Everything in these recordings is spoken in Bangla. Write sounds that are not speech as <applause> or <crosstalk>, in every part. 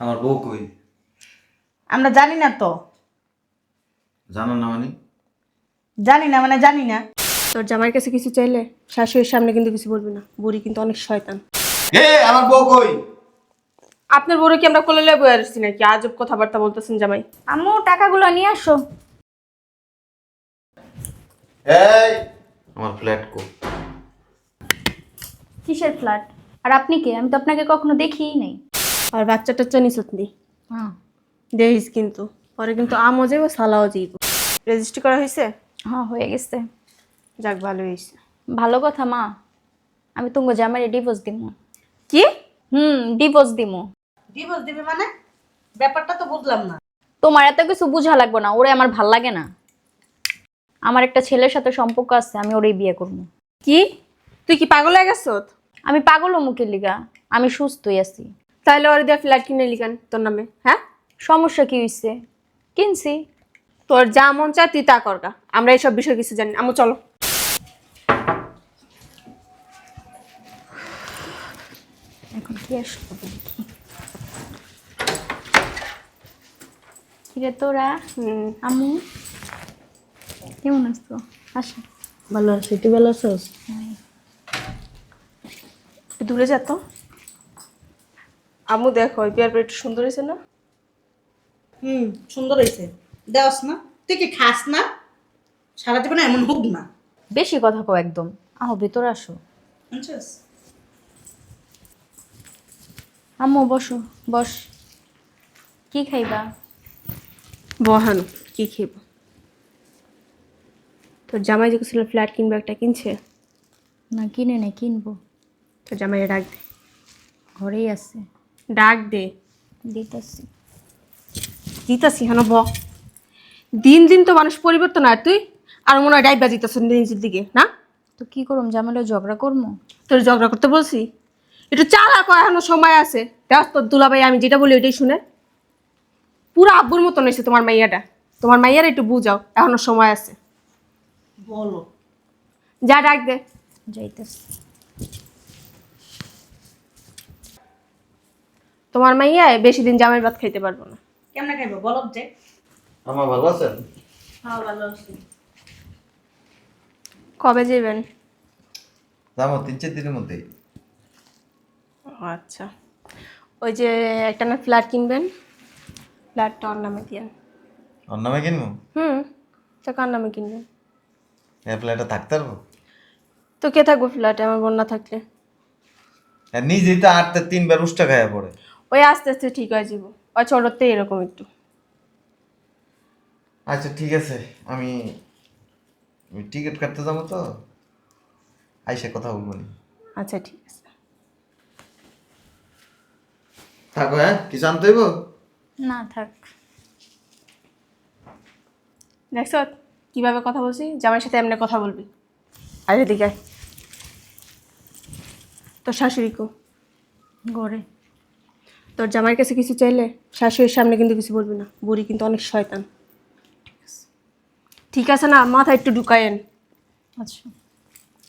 আমার বউ কই? আমরা জানি না তো। জানো না মানে? জানি না মানে জানি না। তোর জামাইয়ের কাছে কিছু চাইলে শাশুড়ির সামনে কিন্তু কিছু বলবি না। বুড়ি কিন্তু অনেক শয়তান। এ আমার বউ কই? আপনার বড় কি আমরা কোলে বয়ে আসছি নাকি? আজব কথাবার্তা বলতেছেন জামাই। আম্মু টাকাগুলো নিয়ে আসো। এই! আমার ফ্ল্যাট কো। কিসের ফ্ল্যাট আর আপনি কে? আমি তো আপনাকে কখনো দেখিই নাই। আর বাচ্চা টাচ্চা নিছত নি হ্যাঁ। দেখিস কিন্তু। পরে কিন্তু আমও যাইব সালাও যাইব। রেজিস্ট্রি করা হয়েছে হ্যাঁ হয়ে গেছে। যাক ভালো হয়েছে ভালো কথা মা। আমি তোমার জামাইরে ডিভোর্স দিমু। কি? হুম ডিভোর্স দিমু। ডিভোর্স দিবে মানে? ব্যাপারটা তো বুঝলাম না। তোমার এত কিছু বুঝা লাগবে না ওরে আমার ভালো লাগে না। আমার একটা ছেলের সাথে সম্পর্ক আছে আমি ওরেই বিয়ে করব। কি? তুই কি পাগল হয়ে গেছ আমি পাগল মুখের লিগা? আমি সুস্থই আছি। তাহলে ওর দিয়ে ফ্ল্যাট কিনে লিখান তোর নামে? হ্যাঁ? সমস্যা কি হইছে? কিনছি। তোর যা মন চায় তুই তা করগা আমরা এইসব বিষয় কিছু জানি। আমু চলো। এখন কি আসব দেখি কিরে তোরা? আমু। কেমন আছো? আসো। ভালো আছি। তুই ভালো আছিস? একটু দূরে যা তো। আমু দেখো ওই বিয়ার পরে একটু সুন্দর হয়েছে না? হুম সুন্দর হয়েছে। দেওয়াস না তুই কি খাস না? সারা জীবনে এমন হোক না। বেশি কথা কও একদম। আহো ভিতরে আসো। বুঝছিস আম্মু বসো বস। কি খাইবা? বহানো কি খেব তোর জামাই যে ছিল ফ্ল্যাট কিনবে একটা কিনছে? না কিনে নে কিনবো। তোর জামাই ডাক দে। ঘরেই আছে। ডাক দে। দিতেছি। দিতাছি হেন ব। দিন দিন তো মানুষ পরিবর্তন আর তুই আর মনে হয় ডাইবা দিতেছ নিজের দিকে না? তো কি করুম? জামাইলে ঝগড়া করব তোর ঝগড়া করতে বলছি? একটু চালা কয় এখনও সময় আছে। দেখ তোর দুলাভাই আমি যেটা বলি ওইটাই শুনে। পুরো আব্বুর মতন হয়েছে তোমার মাইয়াটা। তোমার মাইয়ার একটু বুঝাও এখনও সময় আছে। বলো। যা ডাক দে। যাইতেছি। তোমার মাইয়া বেশি দিন জামাই ভাত খাইতে পারব না। কেমনে খাইবো বলো যে। আমার ভালো আছেন? হ্যাঁ ভালো আছি। কবে যাবেন? যাব তিন চার দিনের মধ্যেই। আচ্ছা। ওই যে একটা না ফ্ল্যাট কিনবেন? ফ্ল্যাটটা ওর নামে দিয়েন। ওর নামে কিনবো? হুম তা কার নামে কিনবেন? এই ফ্ল্যাটে থাকতে পারব? তো কে থাকব ফ্ল্যাটে? আমার বোন না থাকলে। আর নিজেই তো আটতে তিনবার উষ্টা খাইয়া পড়ে। ওই আস্তে আস্তে ঠিক হয়ে যাব। ওই ছোটোতে এরকম একটু। আচ্ছা ঠিক আছে। আমি আমি টিকিট কাটতে যাব তো। আইসে কথা বলব নি। আচ্ছা ঠিক আছে। থাকো হ্যাঁ? কিছু আনতে হইব? না থাক। দেখছ কীভাবে কথা বলছি? জামাইয়ের সাথে এমনি কথা বলবি। আর এদিকে আয়। তোর শাশুড়ি কো? ঘরে তোর জামাইয়ের কাছে কিছু চাইলে শাশুড়ির সামনে কিন্তু কিছু বলবি না। বুড়ি কিন্তু অনেক শয়তান। ঠিক আছে না মাথা একটু ঢুকায়েন। আচ্ছা।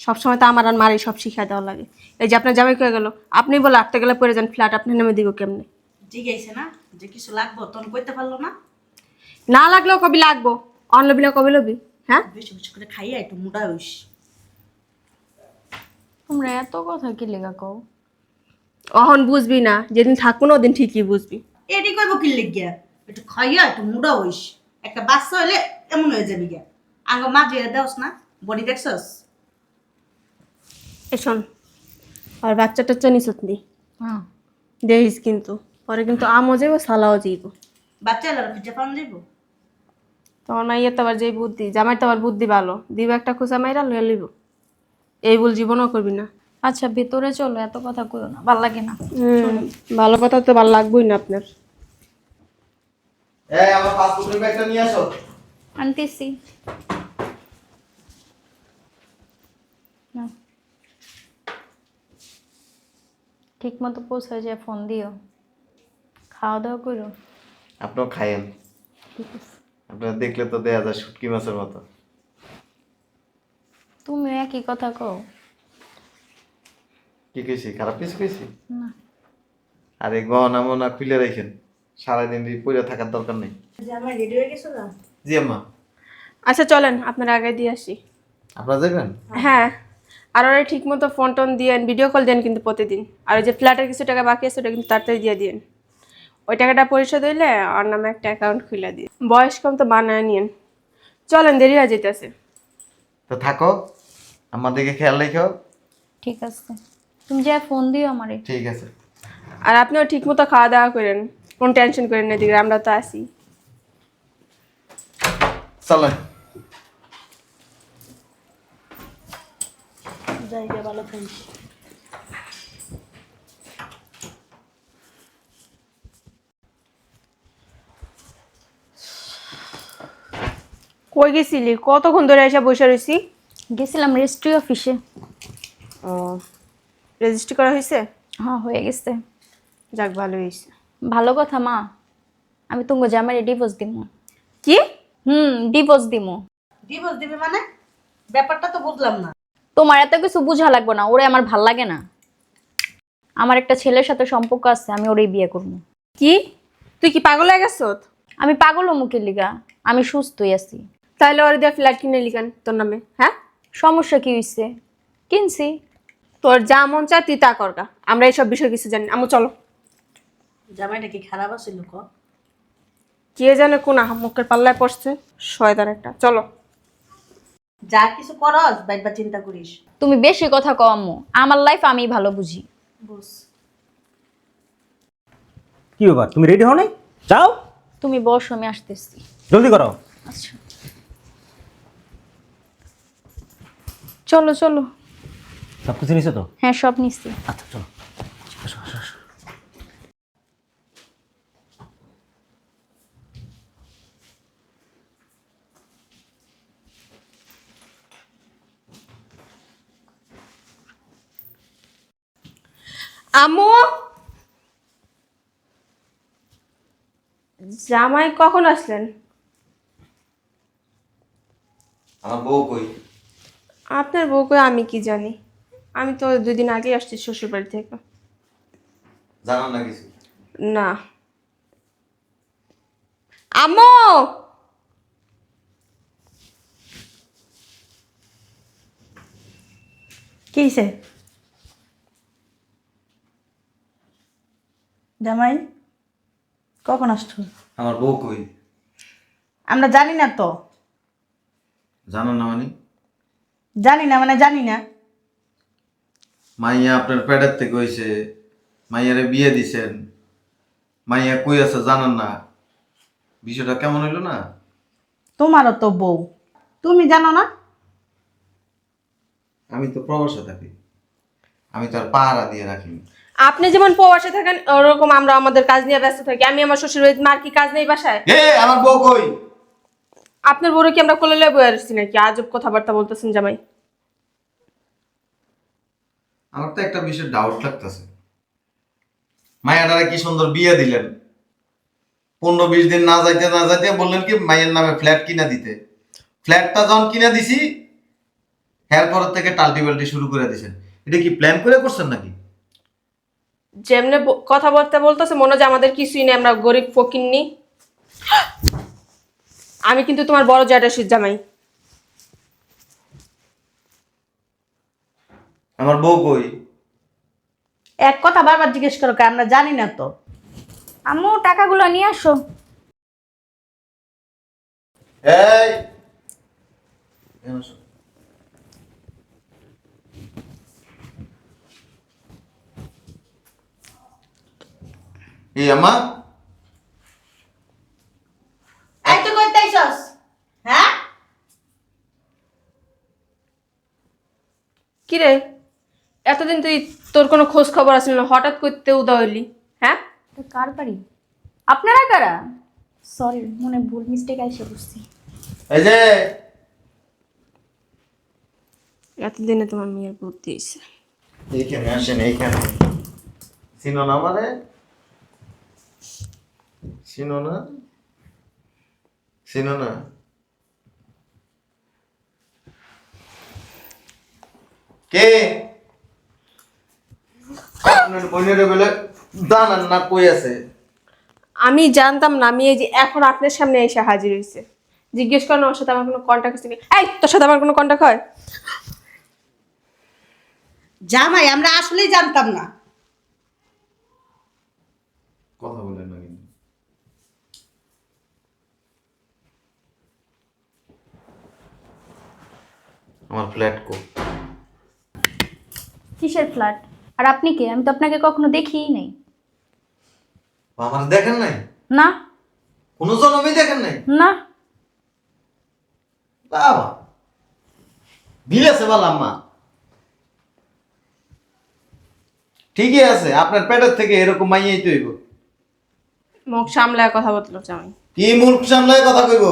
সবসময় তো আমার আর মারি সব শিখাই দেওয়া লাগে। এই যে আপনার জামাই কয়ে গেল আপনি বলে আটতে গেলে পড়ে যান ফ্ল্যাট আপনি নামে দিব কেমনে? জিজ্ঞাসা না যে কিছু লাগবো তখন কইতে পারল না। না লাগলেও কবি লাগবো অন লবি না কবে লবি হ্যাঁ? বেশি বেশি করে খাইয়া একটু মুডা হইস। তোমরা এত কথা কি লেগা কও? অহন বুঝবি না যেদিন থাকব না ওদিন ঠিকই বুঝবি। এটি কইব কি লিখিয়া একটু খাইয়া একটু মুডা হইস। একটা বাচ্চা হইলে এমন হয়ে যাবি গিয়া। আগে মা যে দেওস না বডি দেখছস? এ শোন আর বাচ্চা টাচ্চা নিছত নি হ্যাঁ। দেখিস কিন্তু পরে কিন্তু আমও যাইব সালাও যাইব। বাচ্চা এলাকা খুঁজে পান যাইব? তোমার মাইয়া তো আবার যেই বুদ্ধি জামাই তো আবার বুদ্ধি ভালো। দিব একটা খোঁচা মাইরা লইয়া লইব। এই বল জীবনও করবি না। আচ্ছা ভেতরে চলো এত কথা কইও না ভালো লাগে না। হুম, ভালো কথা তো ভালো লাগবেই না আপনার। এই আমার পাসপোর্টের ব্যাগটা নিয়ে আসো। আনতেছি। ঠিক মতো পৌঁছায় যায় ফোন দিও। খাওয়া দাওয়া করো। আপনিও খাইয়েন। ঠিক আপনারা দেখলে তো দেয়া যায় শুটকি মাছের মতো। তুমি একই কথা কও। কি কইছি? খারাপ কিছু কইছি? না। আর গহনা মনা খুলে রাখেন সারাদিন পড়ে থাকার দরকার নেই। জি আম্মা আচ্ছা চলেন আপনার আগে দিয়ে আসি। আপনারা যাবেন? হ্যাঁ। আর ওরা ঠিক মতো ফোন টোন দিয়েন ভিডিও কল দেন কিন্তু প্রতিদিন। আর ওই যে ফ্ল্যাটের কিছু টাকা বাকি আছে ওটা কিন্তু তাড়াতাড়ি দিয়ে দিন ওই টাকাটা পরিশোধ হইলে ওর নামে একটা অ্যাকাউন্ট খুলে দিন। বয়স কম তো বানায় নিন চলেন দেরি হয়ে যেতেছে তো থাকো। আমার দিকে খেয়াল রেখো। ঠিক আছে। তুমি যা ফোন দিও আমারে। ঠিক আছে। আর আপনিও ঠিক মতো খাওয়া দাওয়া করেন কোন টেনশন করেন না এদিকে আমরা তো আসি চলেন জায়গা ভালো থাকিস। কই গেছিলি? কতক্ষণ ধরে এসে বসে রয়েছি গেছিলাম রেজিস্ট্রি অফিসে ও। রেজিস্ট্রি করা হয়েছে? হ্যাঁ হয়ে গেছে। যাক ভালো হয়েছে। ভালো কথা মা। আমি তোমাকে জামাইরে ডিভোর্স দিমু। কি? হুম ডিভোর্স দিমু। ডিভোর্স দিবে মানে? ব্যাপারটা তো বুঝলাম না। তোমার এত কিছু বুঝা লাগবে না ওরে আমার ভালো লাগে না। আমার একটা ছেলের সাথে সম্পর্ক আছে আমি ওরেই বিয়ে করব। কি? তুই কি পাগল হয়ে গেছ? আমি পাগল ও মুখের লিগা? আমি সুস্থই আছি। তাহলে ওরে দিয়ে ফ্ল্যাট কিনে লিখান তোর নামে হ্যাঁ? সমস্যা কি হয়েছে কিনছি। তোর যা মন চায় তুই তা করগা আমরা এইসব বিষয় কিছু জানি। আমু চলো। জামাইটা কি খারাপ আছে ক কে জানে কোন মুখের পাল্লায় পড়ছে। শয়তান একটা। চলো। যা কিছু করস বাইবা চিন্তা করিস। তুমি বেশি কথা কও আম্মু। আমার লাইফ আমি ভালো বুঝি। বুঝ। কি ব্যাপার? তুমি রেডি হও নাই? যাও। তুমি বসো আমি আসতেছি। জলদি করো। আচ্ছা। চলো চলো। সব কিছু নিছো তো? হ্যাঁ সব নিচ্ছি আচ্ছা চলো। আমু জামাই কখন আসলেন? আমার বউ কই? আপনার বউকে আমি কি জানি? আমি তো দুদিন আগে আসছি শ্বশুর বাড়ি থেকে। জানান না কিছু? না। আম্মু! কি হয়েছে জামাই কখন আসছো? আমার বউ কই? আমরা জানি না তো। জানান না মানে? জানি না মানে জানি না। মাইয়া আপনার প্যাডের থেকে হয়েছে মাইয়ারে বিয়ে দিছেন মাইয়া কই আছে জানান না। বিষয়টা কেমন হইল না? তোমারও তো বউ তুমি জানো না? আমি তো প্রবাসে থাকি আমি তো আর পাহারা দিয়ে রাখি আপনি যেমন প্রবাসে থাকেন ওরকম আমরা আমাদের কাজ নিয়ে ব্যস্ত থাকি। আমি আমার শ্বশুর বাড়িতে মার কি কাজ নেই বাসায়? এ আমার বউ কই? আপনার বড় কি আমরা কোলে বয়ে আসছি নাকি? আজব কথাবার্তা বলতেছেন জামাই। আমার তো একটা বিষয় ডাউট লাগতেছে। মায়াটারে কি সুন্দর বিয়ে দিলেন? পনেরো বিশ দিন না যাইতে না যাইতে বললেন কি মায়ের নামে ফ্ল্যাট কিনা দিতে। ফ্ল্যাটটা যখন কিনা দিছি এরপর থেকে টাল্টি বাল্টি শুরু করে দিছেন। এটা কি প্ল্যান করে করছেন নাকি? যেমনে কথাবার্তা বলতেছে, মনে হয় আমাদের কিছুই নেই, আমরা গরিব ফকির নি <gasps> আমি কিন্তু তোমার বড় জ্যাঠাশির জামাই। আমার বউ কই? এক কথা বারবার জিজ্ঞেস করো কে আমরা জানি না তো। আম্মু টাকাগুলো নিয়ে আসো। এই! এখানে আসো। এই আমা এই তো কইতে আইছস? হ্যাঁ? কিরে? এতদিন তুই তোর কোনো খোঁজ খবর আসল না? হঠাৎ করতে উদা হইলি হ্যাঁ? এটা কার বাড়ি? আপনারা কারা? সরি মনে ভুল মিস্টেক এসে বসছি এই যে! এতদিনে তোমার মেয়ের বুদ্ধি হয়েছে এইখানে আসেন এইখানে। চিনো না মানে চিনো না? চিনো না? কে? আপনার বোনের বেলা জানেন না কই আছে? আমি জানতাম না আমি এই যে এখন আপনার সামনে এসে হাজির হয়েছে। জিজ্ঞেস করেন ওর সাথে আমার কোনো কন্ট্যাক্ট আছে এই তোর সাথে আমার কোনো কন্ট্যাক্ট হয়? জামাই আমরা আসলেই জানতাম না। কথা বলেন না কিন্তু। আমার ফ্ল্যাট কো? কিসের ফ্ল্যাট আর আপনি কে? আমি তো আপনাকে কখনো দেখিই নাই। আমার দেখেন নাই? না। কোনো দেখেন নাই? না। বাবা। বল আম্মা। ঠিকই আছে আপনার পেটের থেকে এরকম মাইয়াই তো হইব। মুখ সামলায় কথা বলতে জামাই। কি মূর্খ সামলায় কথা কইব?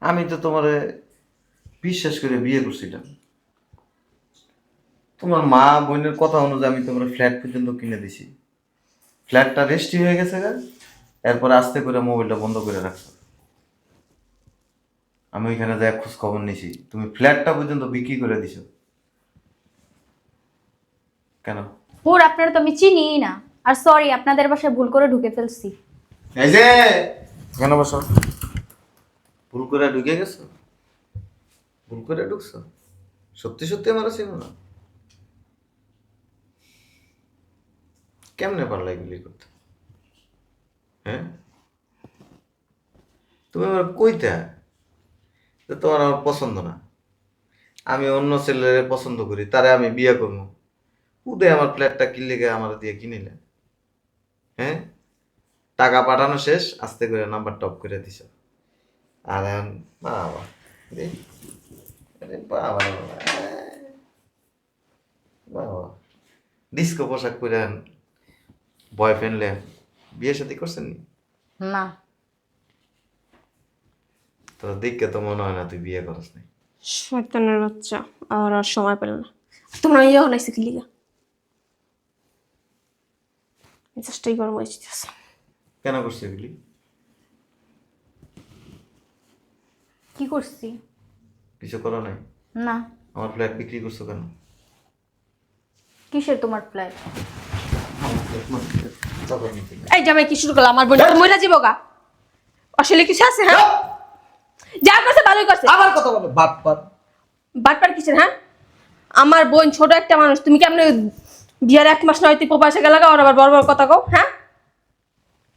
আমি তো তোমারে বিশ্বাস করে বিয়ে করছিলাম তোমার মা বোনের কথা অনুযায়ী আমি তোমার ফ্ল্যাট পর্যন্ত কিনে দিছি। ফ্ল্যাটটা রেস্টি হয়ে গেছে গা এরপর আস্তে করে মোবাইলটা বন্ধ করে রাখছো। আমি ওইখানে যাই খোঁজ খবর নিছি তুমি ফ্ল্যাটটা পর্যন্ত বিক্রি করে দিছো। কেন? ওর আপনারা তো আমি চিনিই না। আর সরি আপনাদের বাসায় ভুল করে ঢুকে ফেলছি। এই যে! কেন বসো? ভুল করে ঢুকে গেছো? ভুল করে ঢুকছো? সত্যি সত্যি আমার চিনো না। কেমনে পারলা এগুলি করতে? হ্যাঁ? তুমি আমার কইতে যে তোমার আমার পছন্দ না। আমি অন্য ছেলের পছন্দ করি, তারে আমি বিয়ে করব। উদে আমার ফ্ল্যাটটা কিনলে আমার দিয়ে কিনিলে হ্যাঁ? টাকা পাঠানো শেষ, আস্তে করে নাম্বার টপ করে দিছ। আর বাবা বাবা বাবা ডিস্কো পোশাক পরে বয়ফ্রেন্ড লে বিয়ে সাথে করছেন নি? না। তো দেখে তো মনে হয় না তুই বিয়ে করস নাই। শয়তানের বাচ্চা আর আর সময় পেল না। তোমরা ইয়ে হলাই শিখলি গা চেষ্টাই হয়েছে কেন করছে এগুলি? কি করছি? কিছু করো নাই? না। আমার ফ্ল্যাট বিক্রি করছ কেন? কিসের তোমার ফ্ল্যাট এই জামাই কি শুরু করল? আমার বোন মহিলা জীব গা। আসলে কিছু আছে হ্যাঁ? যা করছে ভালোই করছে। আবার কথা বলো বাট পার। বাটপার কিসের হ্যাঁ? আমার বোন ছোট একটা মানুষ তুমি কেমন বিয়ার এক মাস নয় তুই প্রবাসে গেলে ওর আবার বড় বড় কথা কও হ্যাঁ?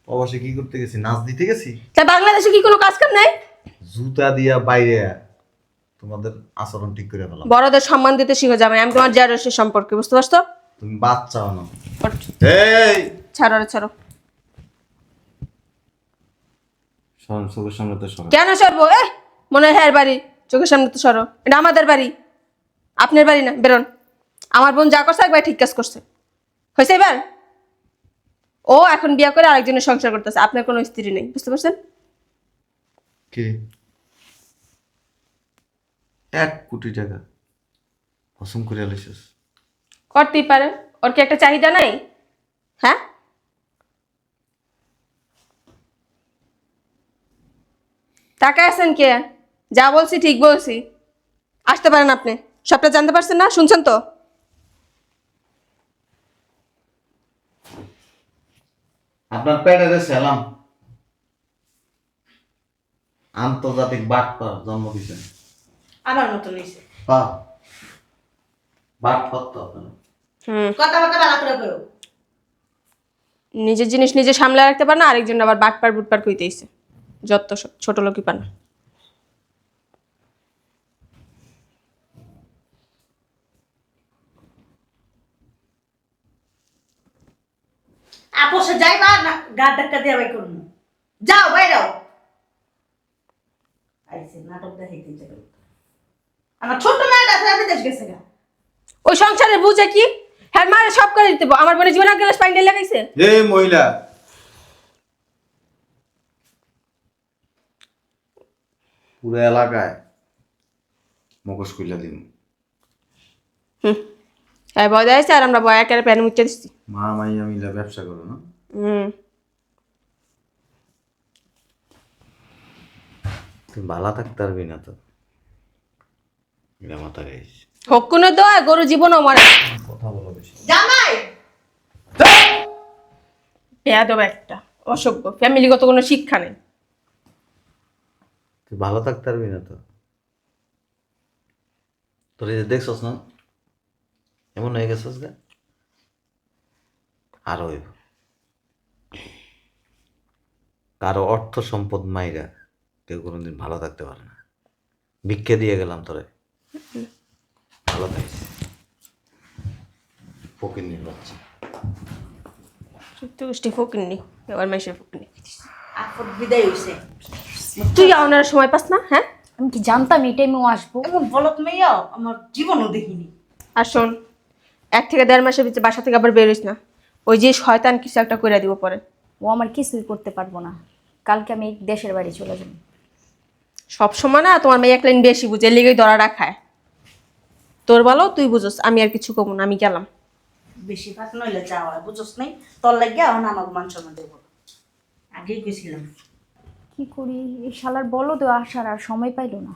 অবশ্যই কি করতে গেছি? নাচ দিতে গেছি? তা বাংলাদেশে কি কোনো কাজ কাম নাই? জুতা দিয়া বাইরে তোমাদের আচরণ ঠিক করে ফেলাম। বড়দের সম্মান দিতে শিখো জামাই আমি তোমার জেনারেশন সম্পর্কে বুঝতে পারছ? তুমি বাচ্চাও না। এই! ছাড়ো রে ছাড়ো। শোন চোখের সামনে তো সর। কেন সরবো? এ মনে হয় হ্যাঁ বাড়ি। চোখের সামনে তো সরো। এটা আমাদের বাড়ি। আপনার বাড়ি না বেরোন। আমার বোন যা করছে একবার ঠিক কাজ করছে। হয়েছে এবার? ও এখন বিয়ে করে আরেকজনের সংসার করতেছে। আপনার কোনো স্ত্রী নেই বুঝতে পারছেন? কি? এক কোটি টাকা। পছন্দ করে আলিস করতেই পারে। ওর কি একটা চাহিদা নাই? হ্যাঁ? টাকা আছেন কে? যা বলছি ঠিক বলছি। আসতে পারেন আপনি। সবটা জানতে পারছেন না? শুনছেন তো? আপনার প্যাডের সেলাম। আন্তর্জাতিক বাট জন্ম দিয়েছেন। আমার মতো নিছে হ্যাঁ বাট পার তো আপনার। হুম। কথাবার্তা ভালো করে করো নিজের জিনিস নিজে সামলে রাখতে পারে না আরেকজন আবার বাটপার বুটপার কইতেইছে যত ছোট লোকই পান আপোষে যাইবা না গা ধাক্কা দিয়ে বাই করব যাও বাইরাও আইসে নাটক দেখাইতে যাবে আমার মেয়েটা আছে বিদেশ গেছে গা। ওই সংসারের বুঝে কি হ্যাঁ মারে সব করে দিতে। আমার বোনের জীবনে গেলে স্পাইন্ডেল লাগাইছে? এ মহিলা। পুরো এলাকায় মুখোশ খুলে দিন হুম। হ্যাঁ ভয় দেয়াইছে আর আমরা ভয় একেবারে প্যান মুচ্ছে দিচ্ছি মা মাইয়া মিলে ব্যবসা করো না? হুম। তুই ভালো থাকতে পারবি না তো। এটা মাথা গাইস হোক কোনো দোয়া গরু জীবনও মরে কথা বলো বেশি। জামাই! বেয়াদব একটা অসভ্য ফ্যামিলিগত কোনো শিক্ষা নেই। তুই ভালো থাকতে পারবি না তো। তোর এই যে দেখছস না? এমন হয়ে গেছস গা। আর কারও অর্থ সম্পদ মাইরা কেউ কোনোদিন ভালো থাকতে পারে না। ভিক্ষে দিয়ে গেলাম তোরে। বাচ্চা। সত্যি গোষ্ঠী এবার মাইসের ফকিরনি আপদ বিদায় হইছে। তুই আনার সময় পাস না হ্যাঁ? আমি কি জানতাম এই টাইমেও আসব? এমন বলত মেয়েও আমার জীবনও দেখিনি। আর শোন এক থেকে দেড় মাসের ভিতরে বাসা থেকে আবার বেরোইস না। ওই যে শয়তান কিছু একটা করে দিব পরে। ও আমার কিছুই করতে পারব না। কালকে আমি দেশের বাড়ি চলে যাব। সব সময় না তোমার মেয়ে এক লাইন বেশি বুঝে লেগেই দরা রাখায়। তোর বলো তুই বুঝোস আমি আর কিছু কমু না আমি গেলাম। বেশি ভাত নইলে যাওয়া বুঝোস নাই? তোর লাগিয়া এখন আমার মান সম্মান দেবো। আগেই গেছিলাম কি করি? এই শালার বলো তো আসার আর সময় পাইলো না।